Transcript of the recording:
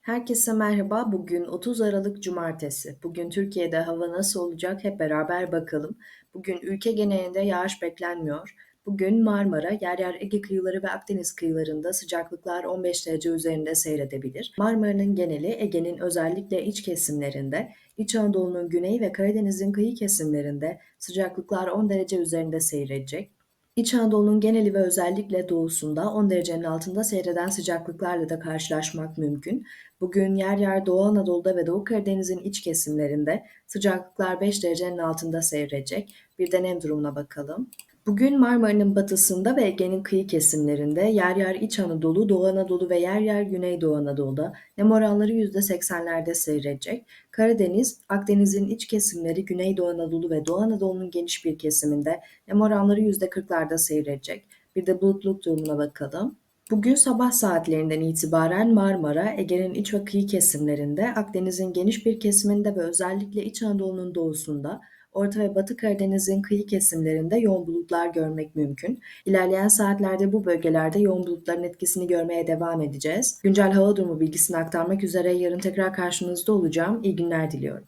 Herkese merhaba. Bugün 30 Aralık Cumartesi. Bugün Türkiye'de hava nasıl olacak hep beraber bakalım. Bugün ülke genelinde yağış beklenmiyor. Bugün Marmara, yer yer Ege kıyıları ve Akdeniz kıyılarında sıcaklıklar 15 derece üzerinde seyredebilir. Marmara'nın geneli, Ege'nin özellikle iç kesimlerinde, İç Anadolu'nun güney ve Karadeniz'in kıyı kesimlerinde sıcaklıklar 10 derece üzerinde seyredecek. İç Anadolu'nun geneli ve özellikle doğusunda 10 derecenin altında seyreden sıcaklıklarla da karşılaşmak mümkün. Bugün yer yer Doğu Anadolu'da ve Doğu Karadeniz'in iç kesimlerinde sıcaklıklar 5 derecenin altında seyredecek. Bir de nem durumuna bakalım. Bugün Marmara'nın batısında ve Ege'nin kıyı kesimlerinde yer yer İç Anadolu, Doğu Anadolu ve yer yer Güneydoğu Anadolu'da nem oranları %80'lerde seyredecek. Karadeniz, Akdeniz'in iç kesimleri, Güneydoğu Anadolu ve Doğu Anadolu'nun geniş bir kesiminde nem oranları %40'larda seyredecek. Bir de bulutluluk durumuna bakalım. Bugün sabah saatlerinden itibaren Marmara, Ege'nin iç ve kıyı kesimlerinde, Akdeniz'in geniş bir kesiminde ve özellikle İç Anadolu'nun doğusunda, Orta ve Batı Karadeniz'in kıyı kesimlerinde yoğun bulutlar görmek mümkün. İlerleyen saatlerde bu bölgelerde yoğun bulutların etkisini görmeye devam edeceğiz. Güncel hava durumu bilgisini aktarmak üzere yarın tekrar karşınızda olacağım. İyi günler diliyorum.